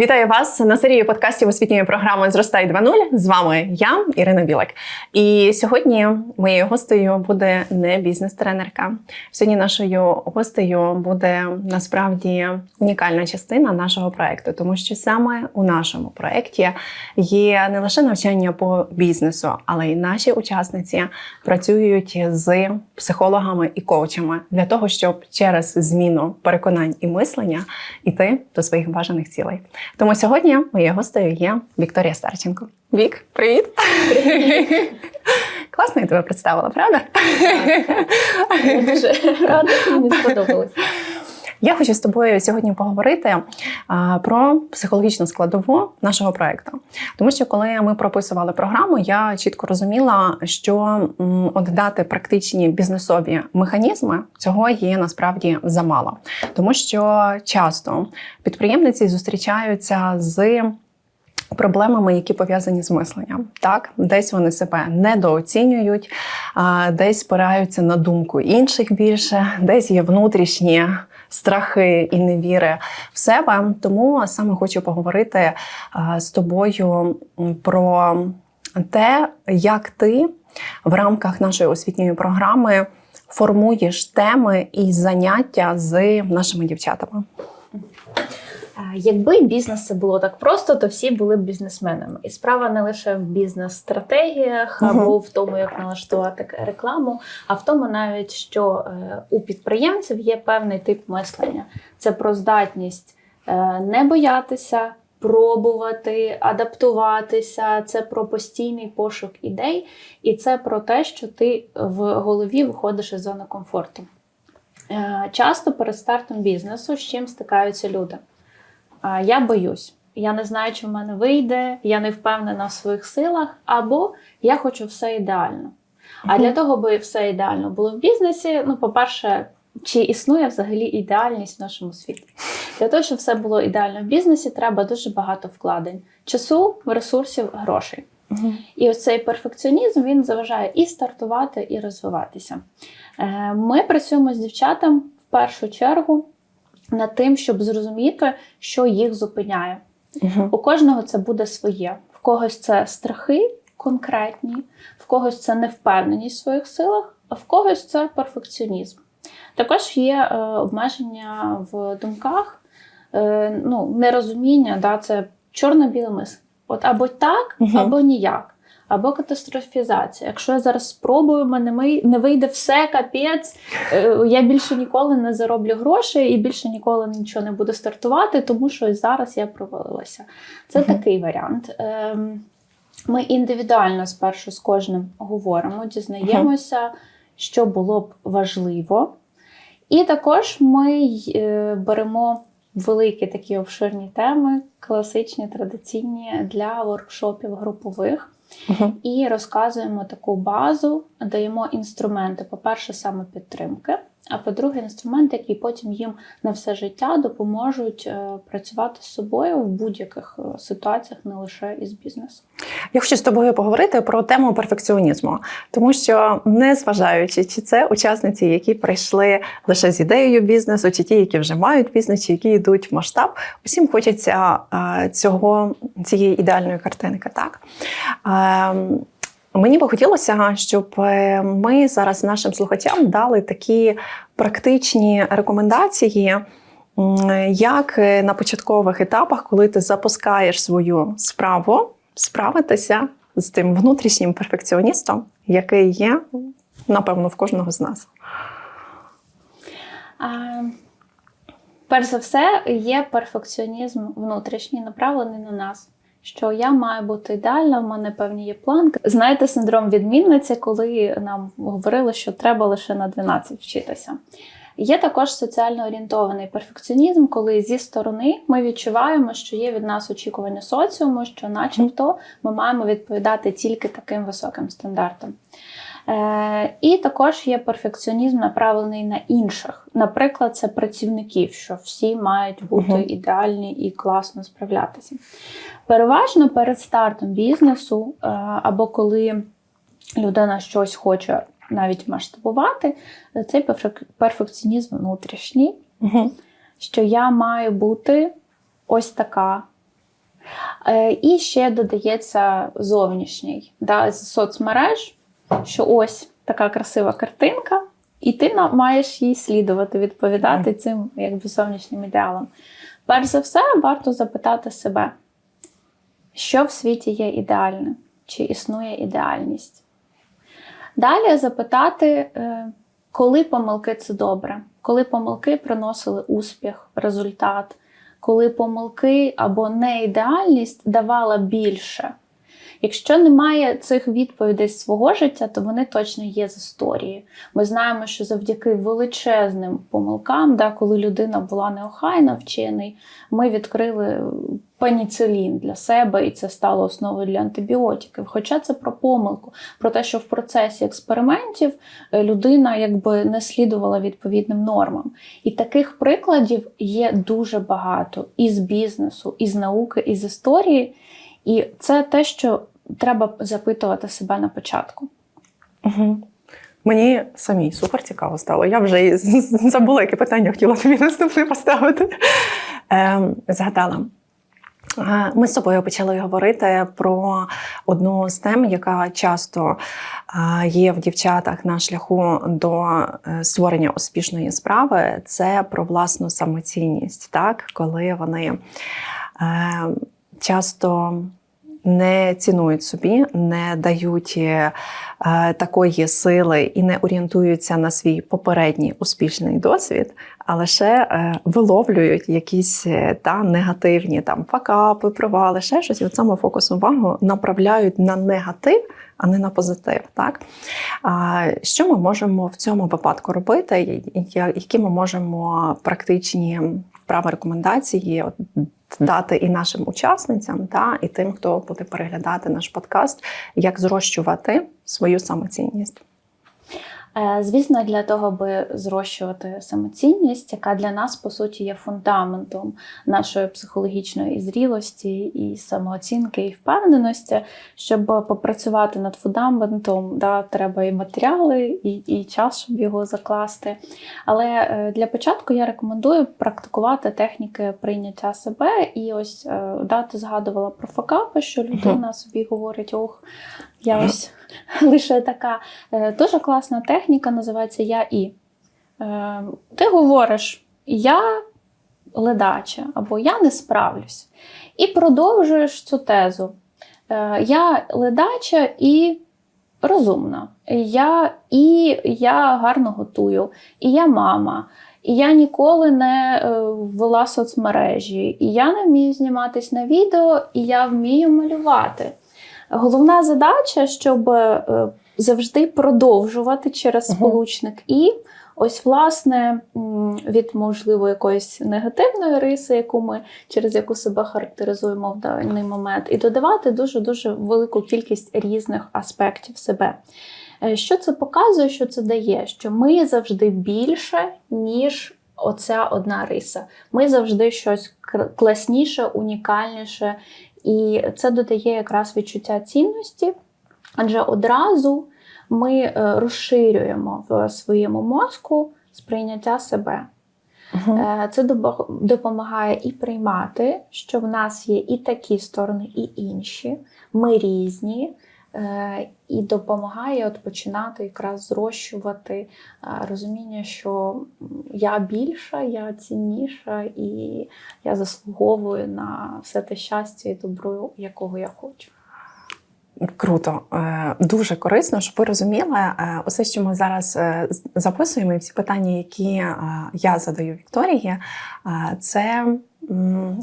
Вітаю вас на серії подкастів освітньої програми Зростай 2.0. З вами я, Ірина Білик. І сьогодні моєю гостею буде не бізнес-тренерка. Сьогодні нашою гостею буде насправді унікальна частина нашого проекту, тому що саме у нашому проекті є не лише навчання по бізнесу, але й наші учасниці працюють з психологами і коучами для того, щоб через зміну переконань і мислення іти до своїх бажаних цілей. Тому сьогодні моєю гостею є Вікторія Старченко. Вік, привіт! Класно я тебе представила, правда? Я дуже рада, мені сподобалось. Я хочу з тобою сьогодні поговорити про психологічну складову нашого проекту. Тому що коли ми прописували програму, я чітко розуміла, що от дати практичні бізнесові механізми цього є насправді замало, тому що часто підприємниці зустрічаються з. Проблемами, які пов'язані з мисленням, так десь вони себе недооцінюють, десь спираються на думку інших більше, десь є внутрішні страхи і невіри в себе. Тому саме хочу поговорити з тобою про те, як ти в рамках нашої освітньої програми формуєш теми і заняття з нашими дівчатами. Якби бізнес це було так просто, то всі були б бізнесменами. І справа не лише в бізнес-стратегіях або в тому, як налаштувати рекламу, а в тому навіть, що е, у підприємців є певний тип мислення. Це про здатність е, не боятися. Пробувати, адаптуватися, це про постійний пошук ідей, і це про те, що ти в голові виходиш із зони комфорту. Е, Часто перед стартом бізнесу з чим стикаються люди. Я боюсь, я не знаю, чи в мене вийде, я не впевнена в своїх силах, або я хочу все ідеально. А для того, аби все ідеально було в бізнесі, ну, по-перше, чи існує взагалі ідеальність в нашому світі? Для того, щоб все було ідеально в бізнесі, треба дуже багато вкладень: часу, ресурсів, грошей. І ось цей перфекціонізм він заважає і стартувати, і розвиватися. Е, Ми працюємо з дівчатам в першу чергу над тим, щоб зрозуміти, що їх зупиняє. Мгм. У кожного це буде своє. В когось це страхи конкретні, в когось це невпевненість в своїх силах, а в когось це перфекціонізм. Також є е, обмеження в думках, е, ну, нерозуміння, да, це чорно-біле мислення. От або так, Мгм. або ніяк. Або катастрофізація. Якщо я зараз спробую, мене не вийде все, капець, е, я більше ніколи не зароблю грошей і більше ніколи нічого не буду стартувати, тому що зараз я провалилася. Це Мгм. такий варіант. Ем, Ми індивідуально спершу з кожним говоримо, дізнаємося, що було б важливо. І також ми е, беремо великі такі обширні теми, класичні, традиційні для воркшопів групових. І розказуємо таку базу, даємо інструменти. По-перше, саме підтримки, а по-друге, інструменти, які потім їм на все життя допоможуть е, працювати з собою в будь-яких е, ситуаціях, не лише із бізнесу. Я хочу з тобою поговорити про тему перфекціонізму, тому що незважаючи, чи це учасниці, які прийшли лише з ідеєю бізнесу, чи ті, які вже мають бізнес, чи які йдуть в масштаб, усім хочеться е, цього цієї ідеальної картинки. Так Ем, мені би хотілося, щоб е, ми зараз нашим слухачам дали такі практичні рекомендації. Як е, на початкових етапах, коли ти запускаєш свою справу, справитися з тим внутрішнім перфекціоністом, який є, напевно, в кожного з нас. А, перш за все, є перфекціонізм внутрішній, направлений на нас. Що я маю бути ідеальна, в мене певні є планки. Знаєте, синдром відмінниці, коли нам говорили, що треба лише на 12 вчитися. Є також соціально орієнтований перфекціонізм, коли зі сторони ми відчуваємо, що є від нас очікування соціуму, що, начебто, ми маємо відповідати тільки таким високим стандартам. Е, І також є перфекціонізм, направлений на інших. Наприклад, це працівників, що всі мають бути Мгм. ідеальні і класно справлятися. Переважно перед стартом бізнесу, е, або коли людина щось хоче навіть масштабувати, е, цей перфекціонізм внутрішній, Угу. що я маю бути ось така, І ще додається зовнішній да, з соцмереж, що ось така красива картинка, і ти маєш їй слідувати, відповідати цим якби зовнішнім ідеалам. Перш за все, варто запитати себе, що в світі є ідеальне, чи існує ідеальність. Далі запитати, е, коли помилки це добре, коли помилки приносили успіх, результат, коли помилки або неідеальність давала більше. Якщо немає цих відповідей з свого життя, то вони точно є з історії. Ми знаємо, що завдяки величезним помилкам, да, коли людина була неохайна, вчений, ми відкрили пеніцилін для себе, і це стало основою для антибіотиків. Хоча це про помилку, про те, що в процесі експериментів е, людина якби не слідувала відповідним нормам. І таких прикладів є дуже багато із бізнесу, із науки, із історії. І це те, що треба запитувати себе на початку. Угу. Мені самій супер цікаво стало. Я вже забула, яке питання хотіла тобі наступне поставити. Ем, згадала. Ми з тобою почали говорити про одну з тем, яка часто є в дівчатах на шляху до е, створення успішної справи. Це про власну самоцінність, так? коли вони е, часто не цінують собі, не дають е, такої сили і не орієнтуються на свій попередній успішний досвід, а лише е, виловлюють якісь е, та негативні там факапи, провали, ще щось. І от саме фокус увагу направляють на негатив, а не на позитив. Так? А, що ми можемо в цьому випадку робити? Які ми можемо практичні вправи рекомендації дати і нашим учасницям, та, і тим, хто буде переглядати наш подкаст, як зрощувати свою самоцінність? Е, Звісно, для того, аби зрощувати самоцінність, яка для нас по суті є фундаментом нашої психологічної зрілості, і самооцінки, і впевненості, щоб попрацювати над фундаментом, да, треба і матеріали, і, і час, щоб його закласти. Але е, для початку я рекомендую практикувати техніки прийняття себе. І ось е, да, ти згадувала про факапи, що людина собі говорить: ох, я ось лише така. Е, Дуже класна техніка, називається Я і. Е, Ти говориш Я ледача або Я не справлюсь. І продовжуєш цю тезу. Е, Я ледача і розумна. Я і я гарно готую, і я мама. І я ніколи не ввела соцмережі, і я не вмію зніматись на відео, і я вмію малювати. Головна задача, щоб е, завжди продовжувати через сполучник і. Ось, власне, від можливо якоїсь негативної риси, яку ми через яку себе характеризуємо в даний момент, і додавати дуже дуже велику кількість різних аспектів себе. Е, Що це показує, що це дає? Що ми завжди більше, ніж оця одна риса. Ми завжди щось класніше, унікальніше, і це додає якраз відчуття цінності, адже одразу ми е, розширюємо в своєму мозку сприйняття себе. Е, Це допомагає і приймати, що в нас є і такі сторони, і інші. Ми різні, і допомагає от починати якраз зрощувати е, розуміння, що я більша, я цінніша, і я заслуговую на все те щастя і добро, якого я хочу. Круто, Е, дуже корисно, щоб ви розуміли, е, усе, що ми зараз е, записуємо, і всі питання, які е, я задаю Вікторії, е, це,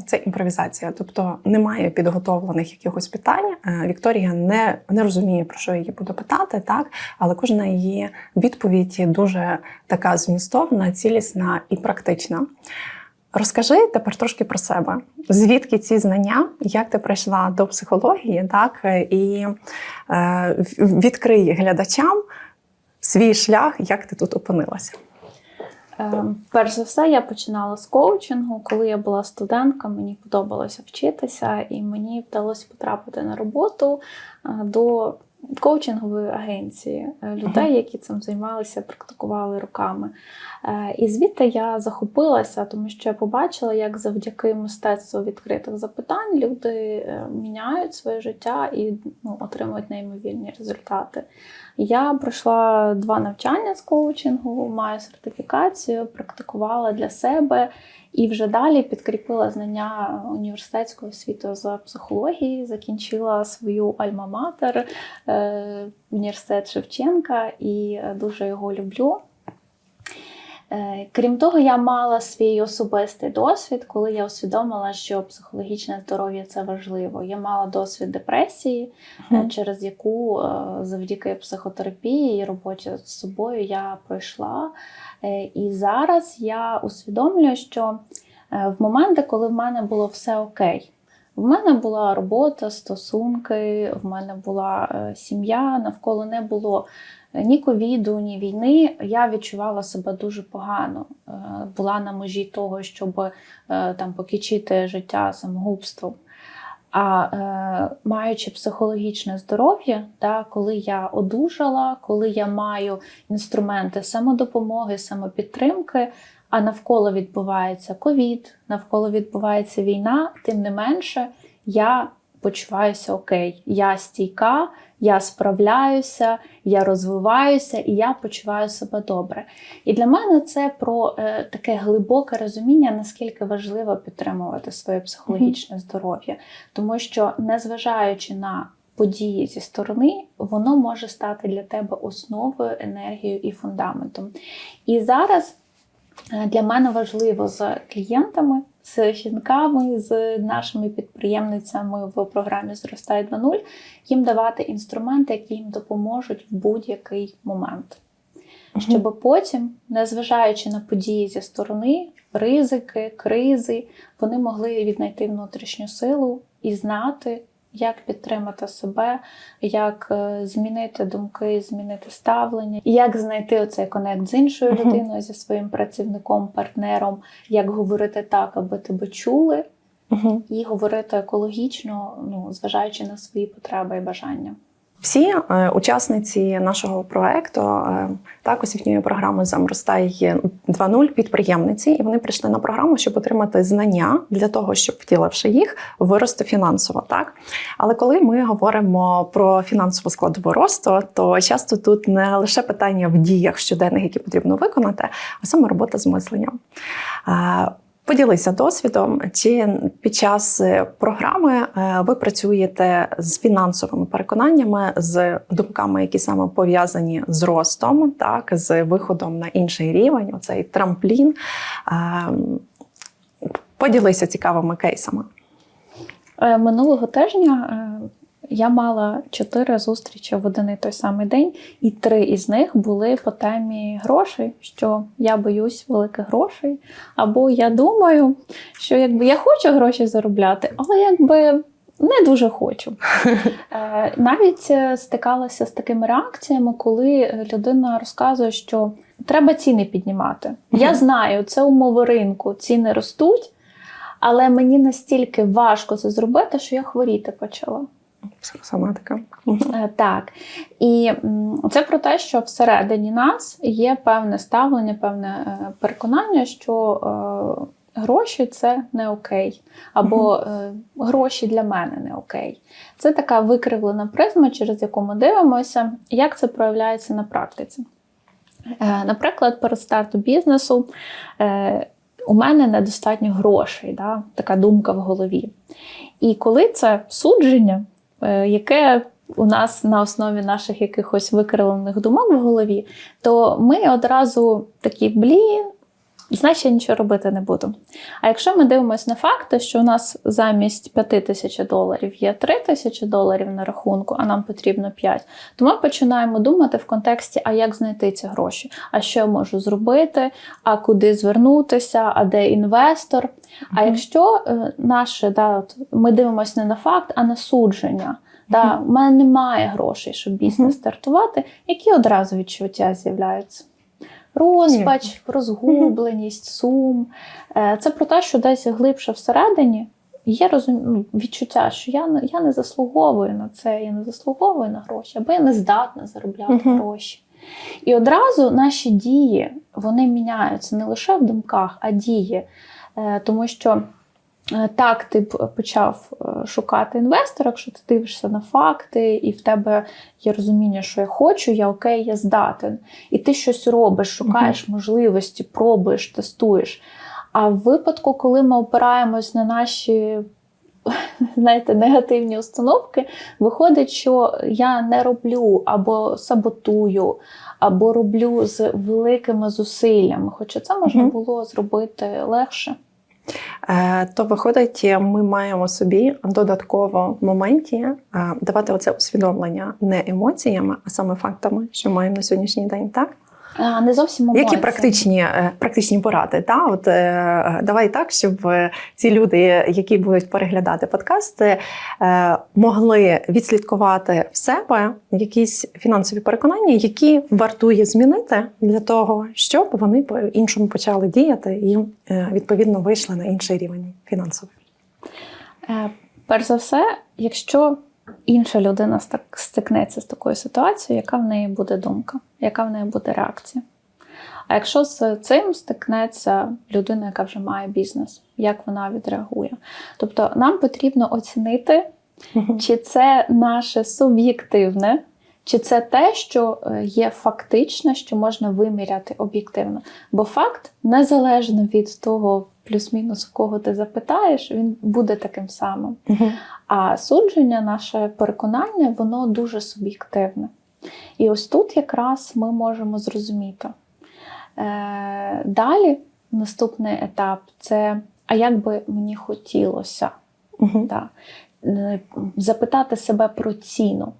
це імпровізація. Тобто немає підготовлених якихось питань. Е, Вікторія не, не розуміє, про що її буду питати, так? але кожна її відповідь дуже така змістовна, цілісна і практична. Розкажи тепер трошки про себе. Звідки ці знання, як ти прийшла до психології, так і е, відкрий глядачам свій шлях, як ти тут опинилася. Е, Перш за все, я починала з коучингу. Коли я була студентка, мені подобалося вчитися, і мені вдалося потрапити на роботу е, до коучингової агенції е, людей, які цим займалися, практикували роками. Е, І звідти я захопилася, тому що я побачила, як завдяки мистецтву відкритих запитань люди міняють своє життя і ну, отримують неймовірні результати. Я пройшла два навчання з коучингу, маю сертифікацію, практикувала для себе і вже далі підкріпила знання університетського освіту з психології, закінчила свою альма-матер, е, університет Шевченка, і дуже його люблю. Е, Крім того, я мала свій особистий досвід, коли я усвідомила, що психологічне здоров'я це важливо. Я мала досвід депресії, Мгм. через яку е, завдяки психотерапії і роботі з собою я пройшла. І зараз я усвідомлюю, що в моменти, коли в мене було все окей. В мене була робота, стосунки, в мене була сім'я, навколо не було ні ковіду, ні війни. Я відчувала себе дуже погано. Е, Була на межі того, щоб е, там покінчити життя самогубством. А е, маючи психологічне здоров'я, да, коли я одужала, коли я маю інструменти самодопомоги, самопідтримки, а навколо відбувається ковід, навколо відбувається війна, тим не менше я почуваюся окей. Я стійка, я справляюся, я розвиваюся і я почуваю себе добре. І для мене це про е, таке глибоке розуміння, наскільки важливо підтримувати своє психологічне здоров'я, тому що, незважаючи на події зі сторони, воно може стати для тебе основою, енергією і фундаментом. І зараз е, для мене важливо з клієнтами, з жінками, з нашими підприємницями в програмі Зростай 2.0 їм давати інструменти, які їм допоможуть в будь-який момент. Щоб потім, незважаючи на події зі сторони, ризики, кризи, вони могли віднайти внутрішню силу і знати, як підтримати себе, як е, змінити думки, змінити ставлення, як знайти оцей конект з іншою людиною, зі своїм працівником, партнером, як говорити так, аби тебе чули, і говорити екологічно, ну зважаючи на свої потреби і бажання. Всі е, учасниці нашого проекту е, так освітньої програми Замростай 2.0 підприємниці, і вони прийшли на програму, щоб отримати знання для того, щоб втіливши їх, вирости фінансово. Так, але коли ми говоримо про фінансову складову росту, то часто тут не лише питання в діях щоденних, які потрібно виконати, а саме робота з мисленням. Поділися досвідом, чи під час е, програми е, ви працюєте з фінансовими переконаннями, з думками, які саме пов'язані з ростом, так з виходом на інший рівень, оцей трамплін. Ем, Поділися цікавими кейсами. Е, Минулого тижня я мала чотири зустрічі в один і той самий день, і три із них були по темі грошей, що я боюсь великих грошей, або я думаю, що якби я хочу гроші заробляти, але якби. Не дуже хочу. Е, Навіть е, стикалася з такими реакціями, коли людина розказує, що треба ціни піднімати. Я знаю, це умови ринку, ціни ростуть, але мені настільки важко це зробити, що я хворіти почала. Психосоматика. Е, Так. І це про те, що всередині нас є певне ставлення, певне е, переконання, що е, гроші це не окей, або гроші для мене не окей. Це така викривлена призма, через яку ми дивимося, як це проявляється на практиці. Наприклад, перед стартом бізнесу у мене недостатньо грошей, да? така думка в голові. І коли це судження, яке у нас на основі наших якихось викривлених думок в голові, то ми одразу такі, блін, значить я нічого робити не буду. А якщо ми дивимося на факти, що у нас замість 5 тисяч доларів є 3 тисячі доларів на рахунку, а нам потрібно 5, то ми починаємо думати в контексті, а як знайти ці гроші, а що я можу зробити, а куди звернутися, а де інвестор. А якщо е, наше, да, от ми дивимося не на факт, а на судження. Да, У мене немає грошей, щоб бізнес стартувати, які одразу відчуття з'являються. Розпач, розгубленість, сум. Е, Це про те, що десь глибше всередині є розум... ну, відчуття, що я не, я не заслуговую на це, я не заслуговую на гроші, або я не здатна заробляти гроші. І одразу наші дії вони міняються не лише в думках, а дії. Е, Тому що так ти б почав е, шукати інвестора, якщо ти дивишся на факти, і в тебе є розуміння, що я хочу, я окей, я здатен. І ти щось робиш, шукаєш можливості, пробуєш, тестуєш. А в випадку, коли ми опираємось на наші знаєте, негативні установки, виходить, що я не роблю або саботую, або роблю з великими зусиллями. Хоча це можна було зробити легше. Е, То виходить, ми маємо собі додатково в моменті е, давати оце усвідомлення не емоціями, а саме фактами, що маємо на сьогоднішній день, так? Не зовсім Які практичні, е, практичні поради? Та? От, е, давай так, щоб е, ці люди, які будуть переглядати подкасти, могли відслідкувати в себе якісь фінансові переконання, які вартує змінити для того, щоб вони по-іншому почали діяти і відповідно вийшли на інший рівень фінансовий. Перш за все, якщо інша людина стикнеться з такою ситуацією, яка в неї буде думка, яка в неї буде реакція? А якщо з цим стикнеться людина, яка вже має бізнес, як вона відреагує? Тобто нам потрібно оцінити, чи це наше суб'єктивне, чи це те, що е, є фактичне, що можна виміряти об'єктивно. Бо факт, незалежно від того, плюс-мінус, в кого ти запитаєш, він буде таким самим. А судження, наше переконання, воно дуже суб'єктивне. І ось тут якраз ми можемо зрозуміти. Е, далі наступний етап це а як би мені хотілося да, е, запитати себе про ціну.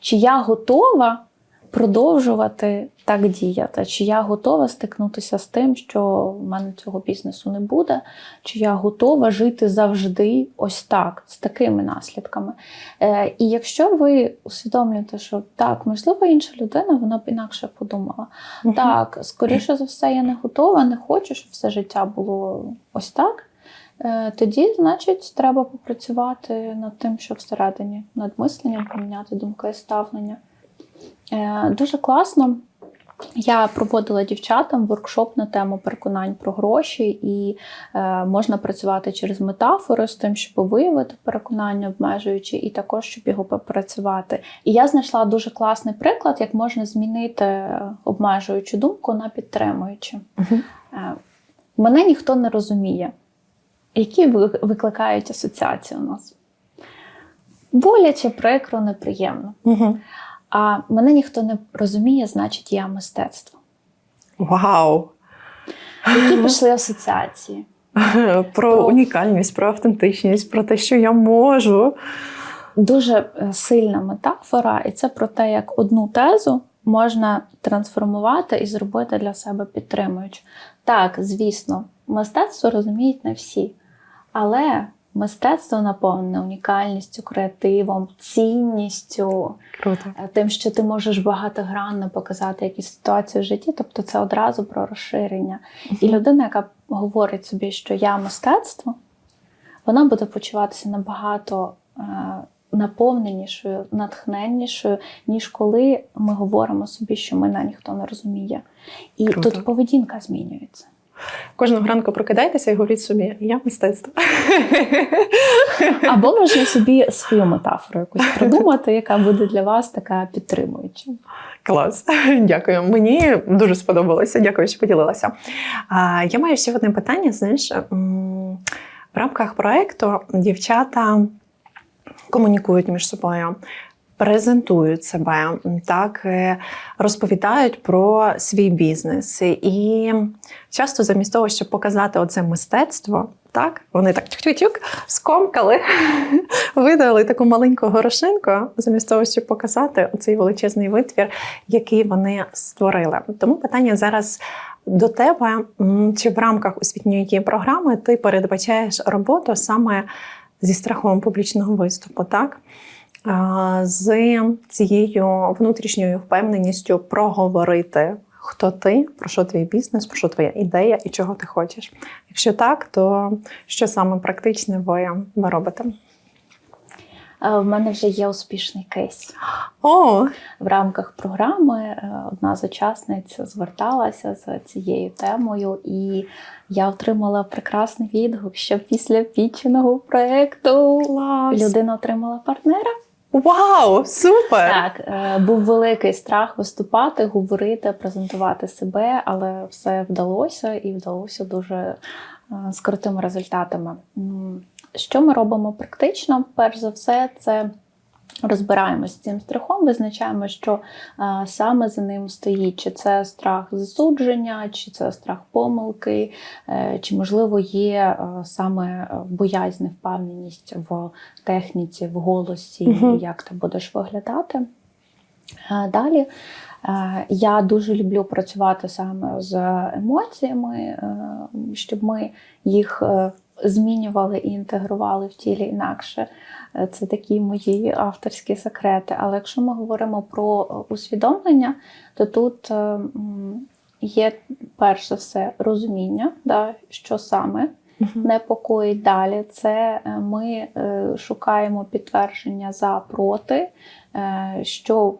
Чи я готова продовжувати так діяти? Чи я готова стикнутися з тим, що в мене цього бізнесу не буде? Чи я готова жити завжди ось так, з такими наслідками? Е, і якщо ви усвідомлюєте, що так, можливо, інша людина вона б інакше подумала. Так, скоріше за все, я не готова, не хочу, щоб все життя було ось так. Е, Тоді, значить, треба попрацювати над тим, що всередині, над мисленням, поміняти думки і ставлення. Е, Дуже класно. Я проводила дівчатам воркшоп на тему переконань про гроші, і е, можна працювати через метафори з тим, щоб виявити переконання обмежуючі, і також щоб його попрацювати. І я знайшла дуже класний приклад, як можна змінити е, обмежуючу думку на підтримуючу. Мгм. Е, Мене ніхто не розуміє. Які викликають асоціації у нас? Боляче, прикро, неприємно. Мгм. А мене ніхто не розуміє, значить, я мистецтво. Вау! Які пішли асоціації? Про Про- унікальність, про автентичність, про те, що я можу. Дуже е, сильна метафора, і це про те, як одну тезу можна трансформувати і зробити для себе підтримуючи. Так, звісно, мистецтво розуміють не всі, але мистецтво наповнене унікальністю, креативом, цінністю, Круто. е, тим, що ти можеш багатогранно показати якісь ситуації в житті, тобто це одразу про розширення. І людина, яка говорить собі, що я мистецтво, вона буде почуватися набагато е, наповненішою, натхненнішою, ніж коли ми говоримо собі, що мене ніхто не розуміє. І Круто. тут поведінка змінюється. Кожного ранку прокидайтеся і говоріть собі, я мистецтво. Або можна собі свою метафору якусь придумати, яка буде для вас така підтримуюча. Клас, дякую. Мені дуже сподобалося. Дякую, що поділилася. Я маю ще одне питання. Знаєш, в рамках проекту дівчата комунікують між собою. Презентують себе, так е, розповідають про свій бізнес. І часто замість того, щоб показати оце мистецтво, так вони так тюк-тюк-тюк скомкали, видали таку маленьку горошинку, замість того, щоб показати оцей величезний витвір, який вони створили. Тому питання зараз до тебе: чи в рамках освітньої програми ти передбачаєш роботу саме зі страхом публічного виступу, так? З цією внутрішньою впевненістю проговорити хто ти, про що твій бізнес, про що твоя ідея і чого ти хочеш. Якщо так, то що саме практичне ви, ви робите? Е, В мене вже є успішний кейс. О, В рамках програми е, одна з учасниць зверталася з цією темою, і я отримала прекрасний відгук, що після піченого проєкту людина отримала партнера. Вау, супер! Так, е, був великий страх виступати, говорити, презентувати себе, але все вдалося і вдалося дуже е, з крутими результатами. Що ми робимо практично? Перш за все, це розбираємось з цим страхом, визначаємо, що е, саме за ним стоїть, чи це страх засудження, чи це страх помилки, е, чи можливо є е, саме е, боязнь, невпевненість в техніці, в голосі, Мгм. як ти будеш виглядати. Е, Далі я дуже люблю працювати саме з емоціями, щоб ми їх змінювали і інтегрували в тілі інакше. Е, Це такі мої авторські секрети. Але якщо ми говоримо про усвідомлення, то тут е, є перш за все розуміння, да, що саме непокоїть далі. Це е, ми шукаємо підтвердження за проти, що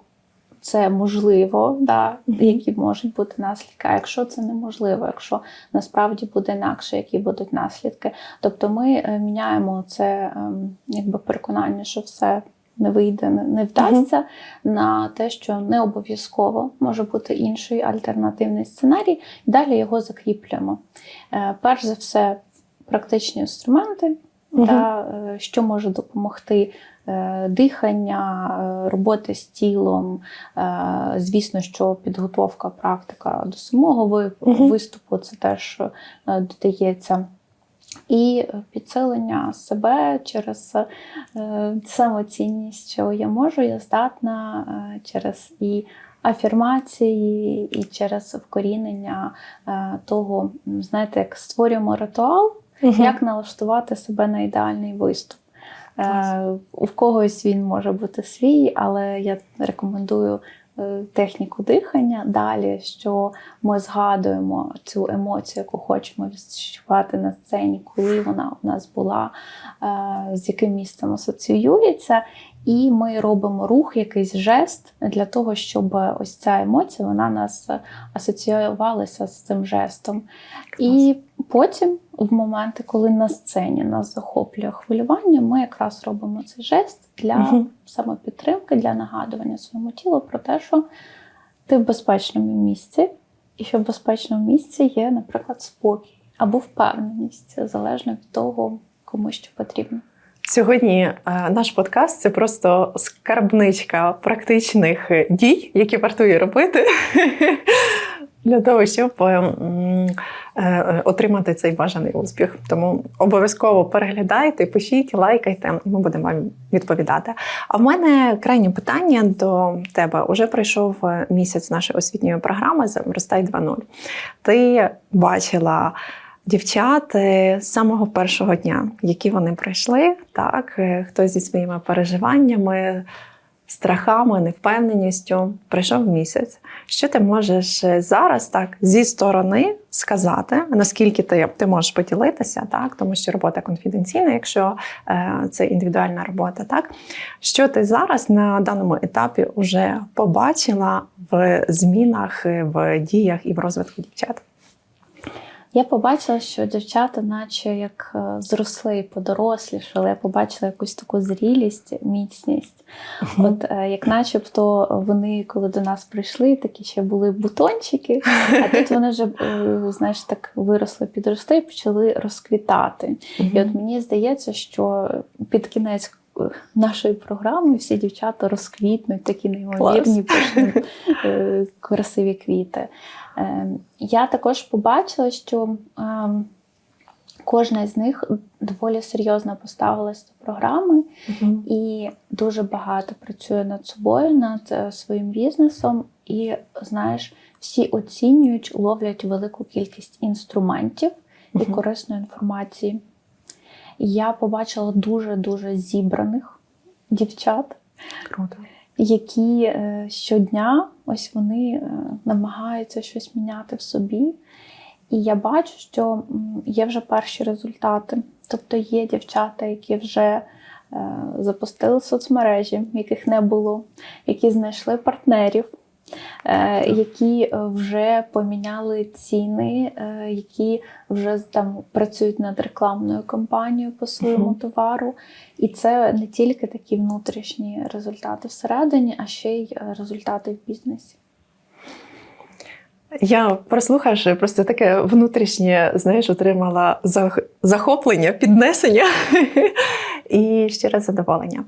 це можливо, да, які можуть бути наслідки. А якщо це неможливо, якщо насправді буде інакше, які будуть наслідки. Тобто ми е, міняємо це ем, якби переконання, що все. Не вийде, не- вдасться на те, що не обов'язково може бути інший альтернативний сценарій, і далі його закріплюємо. Е, Перш за все, практичні інструменти, Мгм. та, е, що може допомогти дихання, е, роботи з тілом. Е, Звісно, що підготовка, практика до самого виступу це теж е, додається. І підсилення себе через е, самоцінність, що я можу, я здатна е, через і афірмації, і через вкорінення е, того, знаєте, як створюємо ритуал, Мгм. як налаштувати себе на ідеальний виступ. Клас. Е, У когось він може бути свій, але я рекомендую е, техніку дихання далі, що ми згадуємо цю емоцію, яку хочемо відчувати на сцені, коли вона у нас була, е, з яким місцем асоціюється. І ми робимо рух, якийсь жест для того, щоб ось ця емоція вона нас асоціювалася з цим жестом. І потім, в моменти, коли на сцені нас захоплює хвилювання, ми якраз робимо цей жест для Мгм. самопідтримки, для нагадування своєму тілу про те, що ти в безпечному місці, і що в безпечному місці є, наприклад, спокій або впевненість, залежно від того, кому що потрібно. Сьогодні е, наш подкаст це просто скарбничка практичних е, дій, які вартує робити для того, щоб е, м, е, отримати цей бажаний успіх. Тому обов'язково переглядайте, пишіть, лайкайте, і ми будемо вам відповідати. А в мене крайнє питання до тебе. Уже пройшов місяць нашої освітньої програми «Зростай 2.0». Ти бачила дівчат з самого першого дня, які вони пройшли, так, е, хтось зі своїми переживаннями, страхами, невпевненістю. Пройшов місяць. Що ти можеш е, зараз так зі сторони сказати, наскільки ти, ти можеш поділитися, так, тому що робота конфіденційна, якщо е, це індивідуальна робота, так що ти зараз на даному етапі вже побачила в змінах, е, в діях і в розвитку дівчат? Я побачила, що дівчата, наче як е, зросли подорослішали, я побачила якусь таку зрілість, міцність. От е, як начебто вони, коли до нас прийшли, такі ще були бутончики, а тут вони вже е, знаєш, так виросли, підросли і почали розквітати. І от мені здається, що під кінець нашої програми всі дівчата розквітнуть, такі неймовірні, пишні, е, красиві квіти. Е, Я також побачила, що ем, кожна з них доволі серйозно поставилась до програми і дуже багато працює над собою, над е, своїм бізнесом. І знаєш, всі оцінюють, ловлять велику кількість інструментів і корисної інформації. Я побачила дуже дуже зібраних дівчат, Круто. які е, щодня ось вони е, намагаються щось міняти в собі. І я бачу, що є вже перші результати. Тобто є дівчата, які вже е, запустили соцмережі, яких не було, які знайшли партнерів, які е, вже поміняли ціни, е, які вже там працюють над рекламною кампанією по своєму Мгм. товару. І це не тільки такі внутрішні результати всередині, а ще й е, результати в бізнесі. Я прослухавши, просто таке внутрішнє, знаєш, отримала зах- захоплення, піднесення і щире задоволення.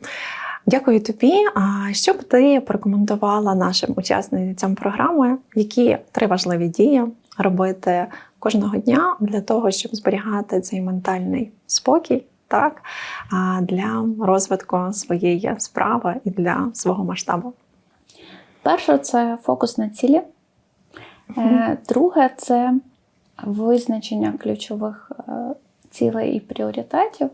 Дякую тобі. А що б ти порекомендувала нашим учасницям програми, які три важливі дії робити кожного дня для того, щоб зберігати цей ментальний спокій, так для розвитку своєї справи і для свого масштабу? Перше це фокус на цілі. Е, Друге це визначення ключових е, цілей і пріоритетів.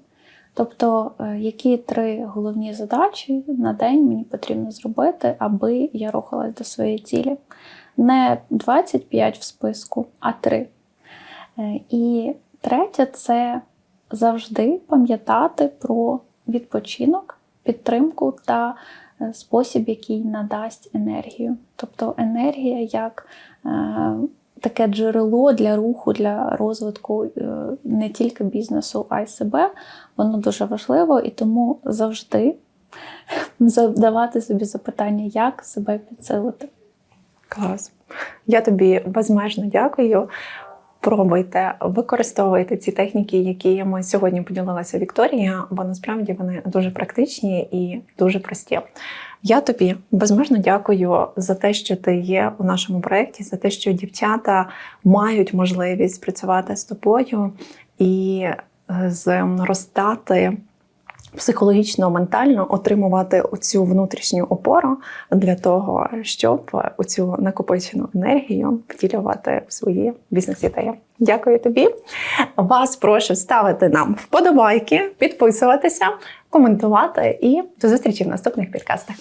Тобто, е, які три головні задачі на день мені потрібно зробити, аби я рухалась до своєї цілі. Не 25 в списку, а 3. І третє це завжди пам'ятати про відпочинок, підтримку та е, спосіб, який надасть енергію. Тобто енергія як е, таке джерело для руху, для розвитку е, не тільки бізнесу, а й себе. Воно дуже важливо і тому завжди задавати собі запитання, як себе підсилити. Клас. Я тобі безмежно дякую. Пробуйте, використовуйте ці техніки, які ми сьогодні поділилася Вікторія, бо насправді вони дуже практичні і дуже прості. Я тобі безмежно дякую за те, що ти є у нашому проєкті, за те, що дівчата мають можливість працювати з тобою і е, зростати психологічно, ментально отримувати оцю внутрішню опору для того, щоб оцю накопичену енергію втілювати в свої бізнес-ідеї. Дякую тобі. Вас прошу ставити нам вподобайки, підписуватися, коментувати і до зустрічі в наступних підкастах.